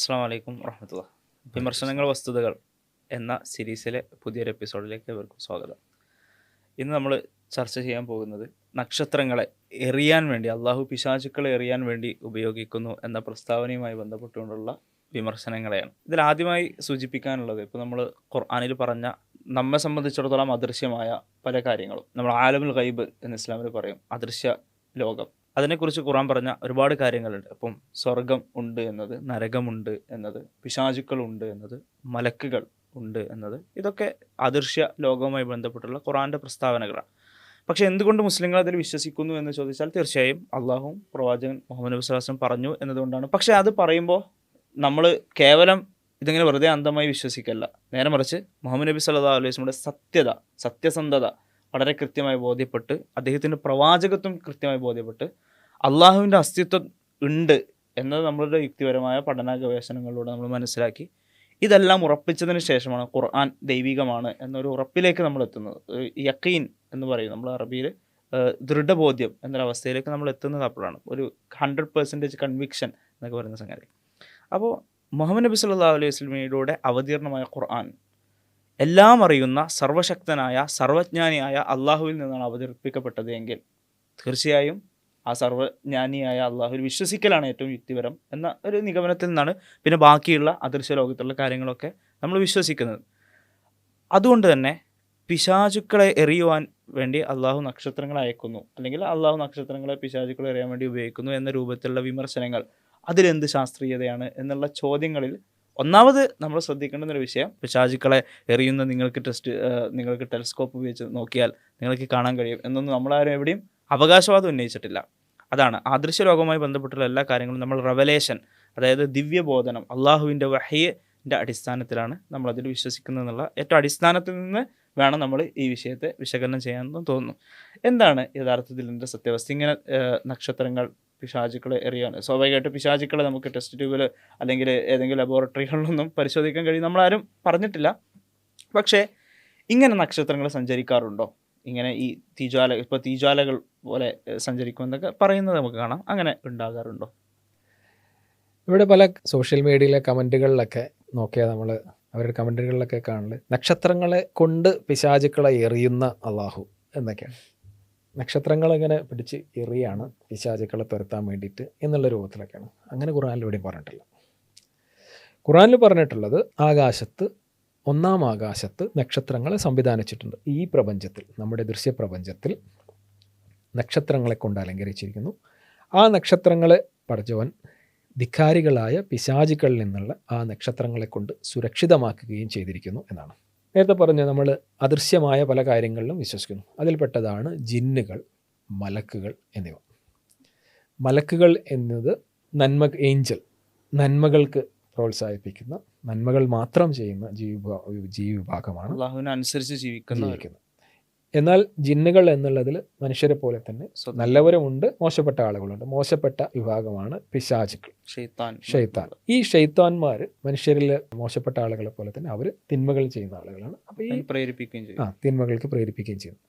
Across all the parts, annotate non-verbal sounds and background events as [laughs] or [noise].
അസ്സാം വലൈക്കും വറഹമത്തുള്ള വിമർശനങ്ങൾ വസ്തുതകൾ എന്ന സീരീസിലെ പുതിയൊരു എപ്പിസോഡിലേക്ക് ഇവർക്കും സ്വാഗതം. ഇന്ന് നമ്മൾ ചർച്ച ചെയ്യാൻ പോകുന്നത് നക്ഷത്രങ്ങളെ എറിയാൻ വേണ്ടി അള്ളാഹു പിശാചുക്കളെ എറിയാൻ വേണ്ടി ഉപയോഗിക്കുന്നു എന്ന പ്രസ്താവനയുമായി ബന്ധപ്പെട്ടുകൊണ്ടുള്ള വിമർശനങ്ങളെയാണ്. ഇതിൽ ആദ്യമായി സൂചിപ്പിക്കാനുള്ളത് ഇപ്പോൾ നമ്മൾ ഖുർആാനിൽ പറഞ്ഞ നമ്മെ സംബന്ധിച്ചിടത്തോളം അദൃശ്യമായ പല കാര്യങ്ങളും. നമ്മൾ ആലമുൽ ഗൈബ് എന്ന് ഇസ്ലാമിൽ പറയും അദൃശ്യ ലോകം. അതിനെക്കുറിച്ച് ഖുറാൻ പറഞ്ഞ ഒരുപാട് കാര്യങ്ങളുണ്ട്. അപ്പം സ്വർഗം ഉണ്ട് എന്നത് നരകമുണ്ട് എന്നത് പിശാചുക്കൾ ഉണ്ട് എന്നത് മലക്കുകൾ ഉണ്ട് എന്നത് ഇതൊക്കെ അദൃശ്യ ലോകവുമായി ബന്ധപ്പെട്ടുള്ള ഖുറാന്റെ പ്രസ്താവനകളാണ്. പക്ഷെ എന്തുകൊണ്ട് മുസ്ലിങ്ങൾ അതിൽ വിശ്വസിക്കുന്നു എന്ന് ചോദിച്ചാൽ തീർച്ചയായും അള്ളാഹും പ്രവാചകൻ മുഹമ്മദ് നബി സ്വലാസ്ലം പറഞ്ഞു എന്നതുകൊണ്ടാണ്. പക്ഷെ അത് പറയുമ്പോൾ നമ്മൾ കേവലം ഇതിങ്ങനെ വെറുതെ അന്ധമായി വിശ്വസിക്കല്ല. നേരെ മറിച്ച് മുഹമ്മദ് നബി സല്ലാ അലൈഹി വസ്ലമിയുടെ സത്യത സത്യസന്ധത വളരെ കൃത്യമായി ബോധ്യപ്പെട്ട് അദ്ദേഹത്തിന്റെ പ്രവാചകത്വം കൃത്യമായി ബോധ്യപ്പെട്ട് അള്ളാഹുവിന്റെ അസ്തിത്വം ഉണ്ട് എന്നത് നമ്മളുടെ യുക്തിപരമായ പഠന ഗവേഷണങ്ങളിലൂടെ നമ്മൾ മനസ്സിലാക്കി. ഇതെല്ലാം ഉറപ്പിച്ചതിന് ശേഷമാണ് ഖുർആൻ ദൈവികമാണ് എന്നൊരു ഉറപ്പിലേക്ക് നമ്മൾ എത്തുന്നത്. യക്കീൻ എന്ന് പറയും നമ്മൾ അറബിയിൽ. ദൃഢബോധ്യം എന്നൊരവസ്ഥയിലേക്ക് നമ്മൾ എത്തുന്നത് അപ്പോഴാണ്. ഒരു ഹൺഡ്രഡ് പെർസെന്റേജ് കൺവിക്ഷൻ എന്നൊക്കെ പറയുന്ന സംഗതി. അപ്പോൾ മുഹമ്മദ് നബി സല്ലാ അലൈഹി വസ്ലമിയിലൂടെ അവതീർണമായ ഖുർആൻ എല്ലാം അറിയുന്ന സർവശക്തനായ സർവജ്ഞാനിയായ അള്ളാഹുവിൽ നിന്നാണ് അവതരിപ്പിക്കപ്പെട്ടത് എങ്കിൽ തീർച്ചയായും ആ സർവജ്ഞാനിയായ അള്ളാഹുവിൽ വിശ്വസിക്കലാണ് ഏറ്റവും യുക്തിപരം എന്ന ഒരു നിഗമനത്തിൽ നിന്നാണ് പിന്നെ ബാക്കിയുള്ള അദൃശ്യ ലോകത്തുള്ള കാര്യങ്ങളൊക്കെ നമ്മൾ വിശ്വസിക്കുന്നത്. അതുകൊണ്ട് തന്നെ പിശാചുക്കളെ എറിയുവാൻ വേണ്ടി അള്ളാഹു നക്ഷത്രങ്ങളെ അയക്കുന്നു. അല്ലെങ്കിൽ അള്ളാഹു നക്ഷത്രങ്ങളെ പിശാചുക്കളെ എറിയാൻ വേണ്ടി ഉപയോഗിക്കുന്നു എന്ന രൂപത്തിലുള്ള വിമർശനങ്ങൾ അതിലെന്ത് ശാസ്ത്രീയതയാണ് എന്നുള്ള ചോദ്യങ്ങളിൽ ഒന്നാമത് നമ്മൾ ശ്രദ്ധിക്കേണ്ടുന്ന ഒരു വിഷയം പിശാചുക്കളെ എറിയുന്ന നിങ്ങൾക്ക് ടെസ്റ്റ് നിങ്ങൾക്ക് ടെലിസ്കോപ്പ് ഉപയോഗിച്ച് നോക്കിയാൽ നിങ്ങൾക്ക് കാണാൻ കഴിയും എന്നൊന്നും നമ്മളാരും എവിടെയും അവകാശവാദം ഉന്നയിച്ചിട്ടില്ല. അതാണ് ആദൃശ്യ ലോകവുമായി ബന്ധപ്പെട്ടുള്ള എല്ലാ കാര്യങ്ങളും നമ്മൾ റവലേഷൻ അതായത് ദിവ്യബോധനം അള്ളാഹുവിന്റെ വഹയ്യന്റെ അടിസ്ഥാനത്തിലാണ് നമ്മൾ അതിൽ വിശ്വസിക്കുന്നത് എന്നുള്ള ഏറ്റവും അടിസ്ഥാനത്തിൽ നിന്ന് വേണം നമ്മൾ ഈ വിഷയത്തെ വിശകലനം ചെയ്യാമെന്ന് തോന്നുന്നു. എന്താണ് യഥാർത്ഥത്തിൽ എന്റെ സത്യാവസ്ഥ? ഇങ്ങനെ നക്ഷത്രങ്ങൾ പിശാചുക്കളെ എറിയാണ് സ്വാഭാവികമായിട്ട് പിശാചുക്കളെ നമുക്ക് ടെസ്റ്റ് ട്യൂബിൽ അല്ലെങ്കിൽ ഏതെങ്കിലും ലബോറട്ടറികളിലൊന്നും പരിശോധിക്കാൻ കഴിയും. നമ്മളാരും പറഞ്ഞിട്ടില്ല. പക്ഷേ ഇങ്ങനെ നക്ഷത്രങ്ങൾ സഞ്ചരിക്കാറുണ്ടോ? ഇങ്ങനെ ഈ തീജ്വാല ഇപ്പോൾ തീജ്വാലകൾ പോലെ സഞ്ചരിക്കുമെന്നൊക്കെ പറയുന്നത് നമുക്ക് കാണാം. അങ്ങനെ ഉണ്ടാകാറുണ്ടോ? ഇവിടെ പല സോഷ്യൽ മീഡിയയിലെ കമന്റുകളിലൊക്കെ നോക്കിയാൽ നമ്മൾ അവരുടെ കമന്റുകളിലൊക്കെ കാണൽ. നക്ഷത്രങ്ങളെ കൊണ്ട് പിശാചുക്കളെ എറിയുന്ന അള്ളാഹു എന്നൊക്കെയാണ്. നക്ഷത്രങ്ങൾ ഇങ്ങനെ പിടിച്ച് എറിയാണ് പിശാചുക്കളെ തുരത്താൻ വേണ്ടിയിട്ട് എന്നുള്ള രൂപത്തിലൊക്കെയാണ്. അങ്ങനെ ഖുറാനിൽ ഇവിടെയും പറഞ്ഞിട്ടില്ല. ഖുറാനിൽ പറഞ്ഞിട്ടുള്ളത് ആകാശത്ത് ഒന്നാം ആകാശത്ത് നക്ഷത്രങ്ങളെ സംവിധാനിച്ചിട്ടുണ്ട്. ഈ പ്രപഞ്ചത്തിൽ നമ്മുടെ ദൃശ്യപ്രപഞ്ചത്തിൽ നക്ഷത്രങ്ങളെ കൊണ്ട് അലങ്കരിച്ചിരിക്കുന്നു. ആ നക്ഷത്രങ്ങളെ പഠിച്ചവൻ ധിക്കാരികളായ പിശാചുക്കളിൽ നിന്നുള്ള ആ നക്ഷത്രങ്ങളെ കൊണ്ട് സുരക്ഷിതമാക്കുകയും ചെയ്തിരിക്കുന്നു എന്നാണ്. നേരത്തെ പറഞ്ഞ നമ്മൾ അദൃശ്യമായ പല കാര്യങ്ങളിലും വിശ്വസിക്കുന്നു. അതിൽപ്പെട്ടതാണ് ജിന്നുകൾ മലക്കുകൾ എന്നിവ. മലക്കുകൾ എന്നത് നന്മ ഏഞ്ചൽ നന്മകൾക്ക് പ്രോത്സാഹിപ്പിക്കുന്ന നന്മകൾ മാത്രം ചെയ്യുന്ന ജീവി ജീവിവിഭാഗമാണ് അനുസരിച്ച് ജീവിക്കുന്ന ജീവിക്കുന്നത്. എന്നാൽ ജിന്നുകൾ എന്നുള്ളതിൽ മനുഷ്യരെ പോലെ തന്നെ നല്ലവരുമുണ്ട് മോശപ്പെട്ട ആളുകളുണ്ട്. മോശപ്പെട്ട വിഭാഗമാണ് പിശാചുക്കൾ. ഷെയ്ത്താൻ ഈ ഷെയ്ത്താൻമാർ മനുഷ്യരിൽ മോശപ്പെട്ട ആളുകളെ പോലെ തന്നെ അവർ തിന്മകൾ ചെയ്യുന്ന ആളുകളാണ്. അപ്പോൾ ഈ പ്രേരിപ്പിക്കുകയും ചെയ്യും. ആ തിന്മകൾക്ക് പ്രേരിപ്പിക്കുകയും ചെയ്യുന്നു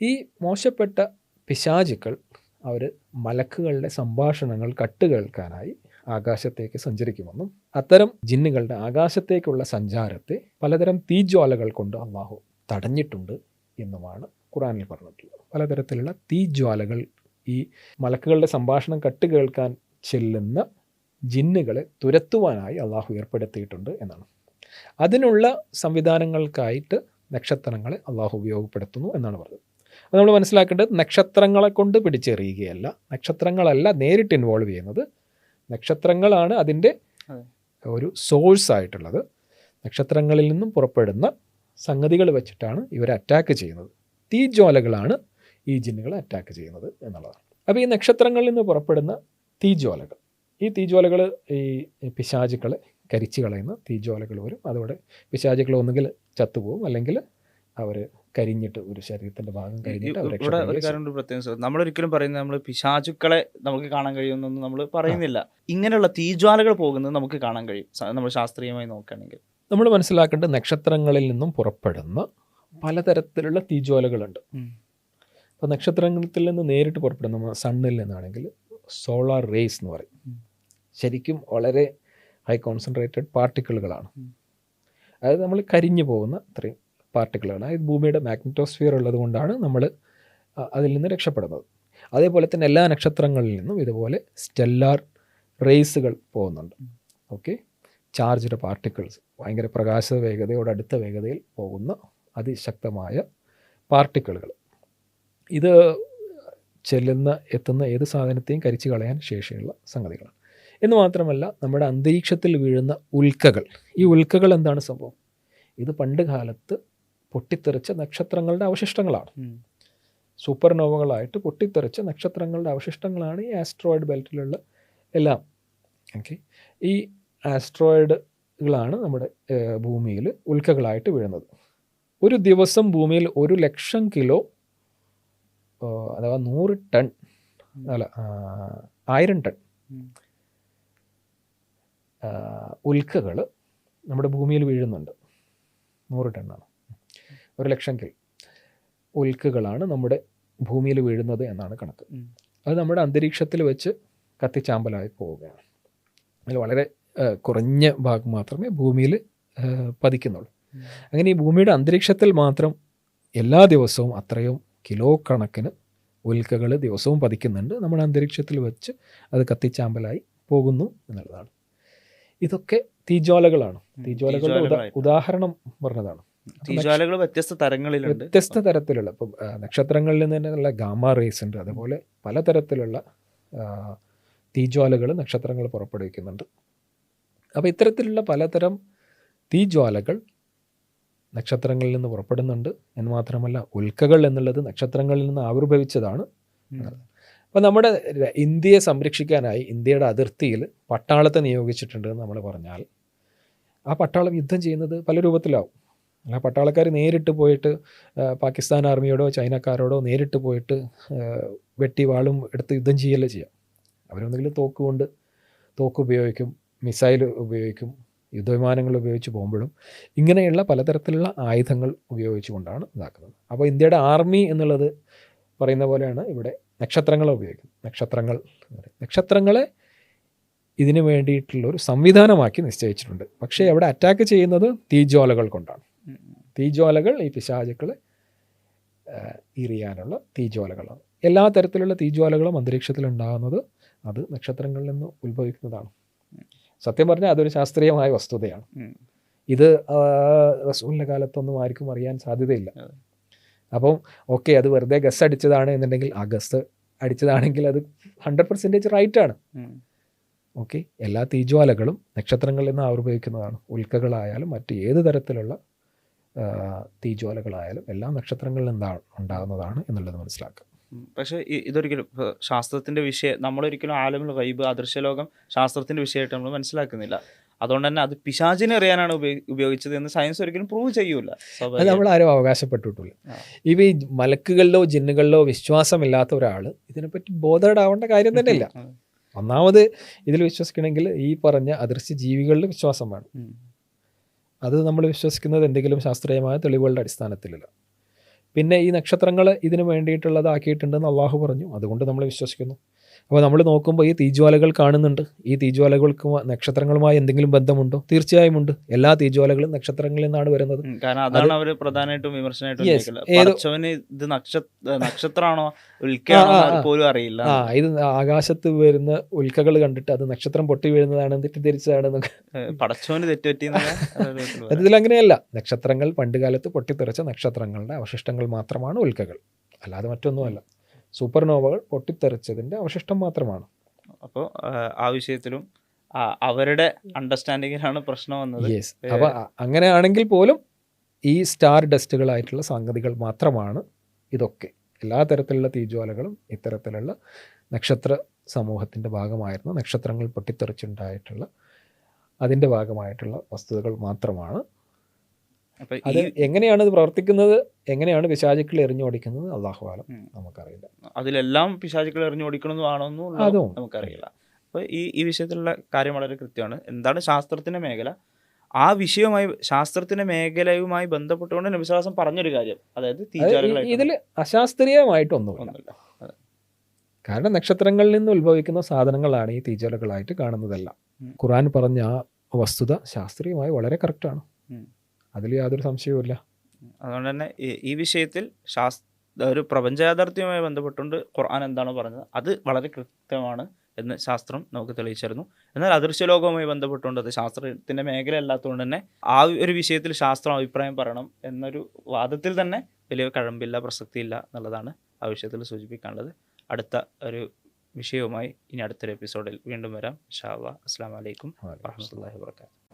ഈ മോശപ്പെട്ട പിശാചുക്കൾ അവർ മലക്കുകളുടെ സംഭാഷണങ്ങൾ കട്ട് കേൾക്കാനായി ആകാശത്തേക്ക് സഞ്ചരിക്കുമെന്നും അത്തരം ജിന്നുകളുടെ ആകാശത്തേക്കുള്ള സഞ്ചാരത്തെ പലതരം തീജ്വാലകൾ കൊണ്ട് അള്ളാഹു തടഞ്ഞിട്ടുണ്ട് എന്നുമാണ് ഖുറാനിൽ പറഞ്ഞിട്ടുള്ളത്. പലതരത്തിലുള്ള തീജ്വാലകൾ ഈ മലക്കുകളുടെ സംഭാഷണം കട്ട് കേൾക്കാൻ ചെല്ലുന്ന ജിന്നുകളെ തുരത്തുവാനായി അള്ളാഹു ഏർപ്പെടുത്തിയിട്ടുണ്ട് എന്നാണ്. അതിനുള്ള സംവിധാനങ്ങൾക്കായിട്ട് നക്ഷത്രങ്ങളെ അള്ളാഹു ഉപയോഗപ്പെടുത്തുന്നു എന്നാണ് പറഞ്ഞത്. അത് നമ്മൾ മനസ്സിലാക്കേണ്ടത് നക്ഷത്രങ്ങളെ കൊണ്ട് പിടിച്ചെറിയുകയല്ല. നക്ഷത്രങ്ങളല്ല നേരിട്ട് ഇൻവോൾവ് ചെയ്യുന്നത്. നക്ഷത്രങ്ങളാണ് അതിന്റെ ഒരു സോഴ്സ് ആയിട്ടുള്ളത്. നക്ഷത്രങ്ങളിൽ നിന്നും പുറപ്പെടുന്ന സംഗതികൾ വെച്ചിട്ടാണ് ഇവരെ അറ്റാക്ക് ചെയ്യുന്നത്. തീജ്വാലകളാണ് ഈ ജിന്നുകളെ അറ്റാക്ക് ചെയ്യുന്നത് എന്നുള്ളതാണ്. അപ്പോൾ ഈ നക്ഷത്രങ്ങളിൽ നിന്ന് പുറപ്പെടുന്ന തീജ്വാലകൾ. ഈ തീജ്വാലകൾ ഈ പിശാചുക്കളെ കരിച്ചു കളയുന്ന തീജ്വാലകൾ വരും. അതോടെ പിശാചുക്കൾ ഒന്നുകിൽ ചത്തുപോകും അല്ലെങ്കിൽ അവർ കരിഞ്ഞിട്ട് ഒരു ശരീരത്തിന്റെ ഭാഗം കരിഞ്ഞിട്ട് അവരെ ഇവിടെ ഒരു കാര്യം പ്രത്യേകം നമ്മൾ നമ്മളൊരിക്കലും പറയുന്നത് നമ്മൾ പിശാചുക്കളെ നമുക്ക് കാണാൻ കഴിയുമെന്നൊന്നും നമ്മൾ പറയുന്നില്ല. ഇങ്ങനെയുള്ള തീജ്വാലകൾ പോകുന്നത് നമുക്ക് കാണാൻ കഴിയും. നമ്മൾ ശാസ്ത്രീയമായി നോക്കുകയാണെങ്കിൽ. നമ്മൾ മനസ്സിലാക്കേണ്ടത് നക്ഷത്രങ്ങളിൽ നിന്നും പുറപ്പെടുന്ന പലതരത്തിലുള്ള തീജ്വാലകളുണ്ട്. അപ്പോൾ നക്ഷത്രത്തിൽ നിന്ന് നേരിട്ട് പുറപ്പെടുന്ന സണ്ണിൽ നിന്നാണെങ്കിൽ സോളാർ റേസ് എന്ന് പറയും. ശരിക്കും വളരെ ഹൈ കോൺസെൻട്രേറ്റഡ് പാർട്ടിക്കിളുകളാണ് അതായത് നമ്മൾ കരിഞ്ഞു പോകുന്ന അത്രയും പാർട്ടിക്കിളാണ് അതായത് ഭൂമിയുടെ മാഗ്നറ്റോസ്ഫിയർ ഉള്ളത് കൊണ്ടാണ് നമ്മൾ അതിൽ നിന്ന് രക്ഷപ്പെടുന്നത്. അതേപോലെ തന്നെ എല്ലാ നക്ഷത്രങ്ങളിൽ നിന്നും ഇതുപോലെ സ്റ്റെല്ലാർ റേസുകൾ പോകുന്നുണ്ട്. ഓക്കെ ചാർജ്ഡ് പാർട്ടിക്കിൾസ് ഭയങ്കര പ്രകാശ വേഗതയോട് അടുത്ത വേഗതയിൽ പോകുന്ന അതിശക്തമായ പാർട്ടിക്കിളുകൾ ഇത് ചെല്ലുന്ന എത്തുന്ന ഏത് സാധനത്തെയും കരിച്ചു കളയാൻ ശേഷിയുള്ള സംഗതികളാണ്. എന്ന് മാത്രമല്ല നമ്മുടെ അന്തരീക്ഷത്തിൽ വീഴുന്ന ഉൽക്കകൾ. ഈ ഉൽക്കകൾ എന്താണ് സംഭവം? ഇത് പണ്ട് കാലത്ത് പൊട്ടിത്തെറിച്ച നക്ഷത്രങ്ങളുടെ അവശിഷ്ടങ്ങളാണ്. സൂപ്പർനോവകളായിട്ട് പൊട്ടിത്തെറിച്ച നക്ഷത്രങ്ങളുടെ അവശിഷ്ടങ്ങളാണ് ഈ ആസ്ട്രോയിഡ് ബെൽറ്റിലുള്ള എല്ലാം. ഓക്കെ ഈ ആസ്ട്രോയിഡുകളാണ് നമ്മുടെ ഭൂമിയിൽ ഉൽക്കകളായിട്ട് വീഴുന്നത്. ഒരു ദിവസം ഭൂമിയിൽ ഒരു ലക്ഷം കിലോ അഥവാ നൂറ് ടൺ അല്ല ആയിരം ടൺ. ഉൽക്കകൾ നമ്മുടെ ഭൂമിയിൽ വീഴുന്നുണ്ട്. നൂറ് ടണ്ണാണ്. ഒരു ലക്ഷം കിലോ ഉൽക്കകളാണ് നമ്മുടെ ഭൂമിയിൽ വീഴുന്നത് എന്നാണ് കണക്ക്. അത് നമ്മുടെ അന്തരീക്ഷത്തിൽ വെച്ച് കത്തിച്ചാമ്പലായി പോവുകയാണ്. അതിൽ വളരെ കുറഞ്ഞ ഭാഗം മാത്രമേ ഭൂമിയിൽ പതിക്കുന്നുള്ളൂ. അങ്ങനെ ഈ ഭൂമിയുടെ അന്തരീക്ഷത്തിൽ മാത്രം എല്ലാ ദിവസവും അത്രയും കിലോ കണക്കിന് ഉൽക്കകൾ ദിവസവും പതിക്കുന്നുണ്ട്. നമ്മുടെ അന്തരീക്ഷത്തിൽ വെച്ച് അത് കത്തിച്ചാമ്പലായി പോകുന്നു എന്നുള്ളതാണ്. ഇതൊക്കെ തീജ്വാലകളാണ്. തീജ്വാലകളുടെ ഉദാ- ഉദാഹരണം പറഞ്ഞതാണ്. തീജ്വാലകൾ വ്യത്യസ്ത തരങ്ങളിലുണ്ട്. വ്യത്യസ്ത തരത്തിലുള്ള ഇപ്പം നക്ഷത്രങ്ങളിൽ നിന്ന് തന്നെയുള്ള ഗാമ റേസ് ഉണ്ട്. അതുപോലെ പലതരത്തിലുള്ള തീജ്വാലകൾ നക്ഷത്രങ്ങൾ പുറപ്പെടുവിക്കുന്നുണ്ട്. അപ്പോൾ ഇത്തരത്തിലുള്ള പലതരം തീജ്വാലകൾ നക്ഷത്രങ്ങളിൽ നിന്ന് പുറപ്പെടുന്നുണ്ട് എന്ന് മാത്രമല്ല ഉൽക്കകൾ എന്നുള്ളത് നക്ഷത്രങ്ങളിൽ നിന്ന് ആവിർഭവിച്ചതാണ്. അപ്പോൾ നമ്മുടെ ഇന്ത്യയെ സംരക്ഷിക്കാനായി ഇന്ത്യയുടെ അതിർത്തിയിൽ പട്ടാളത്തെ നിയോഗിച്ചിട്ടുണ്ട് എന്ന് നമ്മൾ പറഞ്ഞാൽ ആ പട്ടാളം യുദ്ധം ചെയ്യുന്നത് പല രൂപത്തിലാവും. ആ പട്ടാളക്കാർ നേരിട്ട് പോയിട്ട് പാകിസ്ഥാൻ ആർമിയോടോ ചൈനക്കാരോടോ നേരിട്ട് പോയിട്ട് വെട്ടി വാളും എടുത്ത് യുദ്ധം ചെയ്യല്ലേ ചെയ്യാം. അവരൊന്നെങ്കിലും തോക്ക് കൊണ്ട് തോക്ക് ഉപയോഗിക്കും മിസൈൽ ഉപയോഗിക്കും യുദ്ധവിമാനങ്ങൾ ഉപയോഗിച്ച് പോകുമ്പോഴും ഇങ്ങനെയുള്ള പലതരത്തിലുള്ള ആയുധങ്ങൾ ഉപയോഗിച്ചുകൊണ്ടാണ് ഇതാക്കുന്നത്. അപ്പോൾ ഇന്ത്യയുടെ ആർമി എന്നുള്ളത് പറയുന്ന പോലെയാണ് ഇവിടെ നക്ഷത്രങ്ങളെ ഉപയോഗിക്കുന്നത്. നക്ഷത്രങ്ങൾ നക്ഷത്രങ്ങളെ ഇതിനു വേണ്ടിയിട്ടുള്ള ഒരു സംവിധാനമാക്കി നിശ്ചയിച്ചിട്ടുണ്ട്. പക്ഷേ അവിടെ അറ്റാക്ക് ചെയ്യുന്നത് തീജ്വാലകൾ കൊണ്ടാണ്. തീജ്വാലകൾ ഈ പിശാചുക്കളെ ആ, എറിയാനുള്ള തീജ്വാലകളാണ്. എല്ലാ തരത്തിലുള്ള തീജ്വാലകളും അന്തരീക്ഷത്തിൽ ഉണ്ടാകുന്നത് അത് നക്ഷത്രങ്ങളിൽ നിന്ന് ഉത്ഭവിക്കുന്നതാണ്. സത്യം പറഞ്ഞാൽ അതൊരു ശാസ്ത്രീയമായ വസ്തുതയാണ് ഇത് റസൂലിന്റെ കാലത്തൊന്നും ആർക്കും അറിയാൻ സാധ്യതയില്ല. അപ്പം ഓക്കെ അത് വെറുതെ ഗസ് അടിച്ചതാണ് എന്നുണ്ടെങ്കിൽ ആ ഗസ് അടിച്ചതാണെങ്കിൽ അത് ഹൺഡ്രഡ് പെർസെന്റേജ് റൈറ്റ് ആണ്. ഓക്കെ എല്ലാ തീജ്വാലകളും നക്ഷത്രങ്ങളിൽ നിന്ന് ആവിർഭവിക്കുന്നതാണ് ഉൽക്കകളായാലും മറ്റ് ഏത് തരത്തിലുള്ള തീജ്വാലകളായാലും എല്ലാ നക്ഷത്രങ്ങളിൽ നിന്നാണ് ഉണ്ടാകുന്നതാണ് എന്നുള്ളത് മനസ്സിലാക്കുക. പക്ഷേ ഇതൊരിക്കലും ശാസ്ത്രത്തിന്റെ ശാസ്ത്രത്തിന്റെ വിഷയം നമ്മളൊരിക്കലും ആലമുൽ വൈബ് അദൃശ്യലോകം ശാസ്ത്രത്തിന്റെ വിഷയമായിട്ട് നമ്മൾ മനസ്സിലാക്കുന്നില്ല. അതുകൊണ്ട് തന്നെ അത് പിശാചിനെ അറിയാനാണ് ഉപയോഗി- ഉപയോഗിച്ചത് എന്ന് സയൻസ് ഒരിക്കലും പ്രൂവ് ചെയ്യൂല. അത് നമ്മൾ ആരും അവകാശപ്പെട്ടിട്ടില്ല. ഇവ ഈ മലക്കുകളിലോ ജിന്നുകളിലോ വിശ്വാസമില്ലാത്ത ഒരാൾ ഇതിനെപ്പറ്റി ബോധേഡാവേണ്ട കാര്യം തന്നെ ഇല്ല [laughs] ഒന്നാമത് ഇതിൽ വിശ്വസിക്കണമെങ്കിൽ ഈ പറഞ്ഞ അദൃശ്യ ജീവികളിൽ വിശ്വാസം വേണം. അത് നമ്മൾ വിശ്വസിക്കുന്നത് എന്തെങ്കിലും ശാസ്ത്രീയമായ തെളിവുകളുടെ അടിസ്ഥാനത്തിലല്ല. പിന്നെ ഈ നക്ഷത്രങ്ങൾ ഇതിന് വേണ്ടിയിട്ടുള്ളതാക്കിയിട്ടുണ്ടെന്ന് അള്ളാഹു പറഞ്ഞു. അതുകൊണ്ട് നമ്മൾ വിശ്വസിക്കുന്നു. അപ്പോൾ നമ്മൾ നോക്കുമ്പോൾ ഈ തീജ്വാലകൾ കാണുന്നുണ്ട്. ഈ തീജ്വാലകൾക്ക് നക്ഷത്രങ്ങളുമായി എന്തെങ്കിലും ബന്ധമുണ്ടോ? തീർച്ചയായും ഉണ്ട്. എല്ലാ തീജ്വാലകളും നക്ഷത്രങ്ങളിൽ നിന്നാണ് വരുന്നത്. കാരണം അതാണ് അവർ പ്രധാനമായിട്ടും വിമർശനമായിട്ടും. ഇത് നക്ഷത്രമാണോ പോലും അറിയില്ല. ആ ഇത് ആകാശത്ത് വരുന്ന ഉൽക്കകൾ കണ്ടിട്ട് അത് നക്ഷത്രം പൊട്ടി വീഴുന്നതാണ് തെറ്റിദ്ധരിച്ചതാണ് പടച്ചോന് തെറ്റുപറ്റി [laughs] ഇതിലങ്ങനെയല്ല അങ്ങനെയല്ല. നക്ഷത്രങ്ങൾ പണ്ടുകാലത്ത് പൊട്ടിത്തെറിച്ച നക്ഷത്രങ്ങളുടെ അവശിഷ്ടങ്ങൾ മാത്രമാണ് ഉൽക്കകൾ. അല്ലാതെ മറ്റൊന്നുമല്ല. സൂപ്പർനോവകൾ പൊട്ടിത്തെറിച്ചതിന്റെ അവശിഷ്ടം മാത്രമാണ്. അപ്പോൾ ആ വിഷയത്തിലും അവരുടെ അണ്ടർസ്റ്റാൻഡിങ്ങിലാണ് പ്രശ്നം വന്നത്. യെസ് അപ്പോൾ അങ്ങനെയാണെങ്കിൽ പോലും ഈ സ്റ്റാർ ഡസ്റ്റുകളായിട്ടുള്ള സംഗതികൾ മാത്രമാണ് ഇതൊക്കെ. എല്ലാ തരത്തിലുള്ള തീജ്വാലകളും ഇത്തരത്തിലുള്ള നക്ഷത്ര സമൂഹത്തിന്റെ ഭാഗമായിരുന്നു നക്ഷത്രങ്ങൾ പൊട്ടിത്തെറിച്ചുണ്ടായിട്ടുള്ള അതിന്റെ ഭാഗമായിട്ടുള്ള വസ്തുതകൾ മാത്രമാണ് അത് എങ്ങനെയാണ് ഇത് പ്രവർത്തിക്കുന്നത്? എങ്ങനെയാണ് പിശാചുക്കൾ എറിഞ്ഞോടിക്കുന്നത് അള്ളാഹു ആലം. നമുക്കറിയില്ല. അതിലെല്ലാം പിശാചുക്കൾ എറിഞ്ഞു ഓടിക്കണമെന്നാണോന്നും അതും. നമുക്കറിയില്ല. അപ്പോൾ ഈ ഈ വിഷയത്തിലുള്ള കാര്യം വളരെ കൃത്യമാണ്. എന്താണ് ശാസ്ത്രത്തിന്റെ മേഖല? ആ വിഷയവുമായി ശാസ്ത്രത്തിന്റെ മേഖലയുമായി ബന്ധപ്പെട്ടുകൊണ്ട് നബിസ്വാസം പറഞ്ഞൊരു കാര്യം. അതായത് ഇതിൽ അശാസ്ത്രീയമായിട്ടൊന്നുമില്ല. കാരണം നക്ഷത്രങ്ങളിൽ നിന്ന് ഉത്ഭവിക്കുന്ന സാധനങ്ങളാണ് ഈ തീജോലകളായിട്ട് കാണുന്നതെല്ലാം. ഖുറാൻ പറഞ്ഞ ആ വസ്തുത ശാസ്ത്രീയമായി വളരെ കറക്റ്റാണ്. അതിൽ യാതൊരു സംശയവുമില്ല അതുകൊണ്ട് തന്നെ ഈ- വിഷയത്തിൽ ശാസ് ഒരു പ്രപഞ്ച യാഥാർത്ഥ്യവുമായി ബന്ധപ്പെട്ടുകൊണ്ട് ഖുർആൻ എന്താണോ പറഞ്ഞത്. അത് വളരെ കൃത്യമാണ് എന്ന് ശാസ്ത്രം നമുക്ക് തെളിയിച്ചിരുന്നു. എന്നാൽ അദൃശ്യ ലോകവുമായി ബന്ധപ്പെട്ടുകൊണ്ട് അത് ശാസ്ത്രത്തിന്റെ മേഖല അല്ലാത്തതുകൊണ്ട് തന്നെ ആ ഒരു വിഷയത്തിൽ ശാസ്ത്രം അഭിപ്രായം പറയണം എന്നൊരു വാദത്തിൽ തന്നെ വലിയ കഴമ്പില്ല പ്രസക്തിയില്ല എന്നുള്ളതാണ് ആ വിഷയത്തിൽ സൂചിപ്പിക്കാനുള്ളത്. അടുത്ത ഒരു വിഷയവുമായി ഇനി അടുത്തൊരു എപ്പിസോഡിൽ വീണ്ടും വരാം. ഷാവ അസ്സാം വലൈക്കും വാഹമത്തല്ലാഹി വാബർക്കാത്തു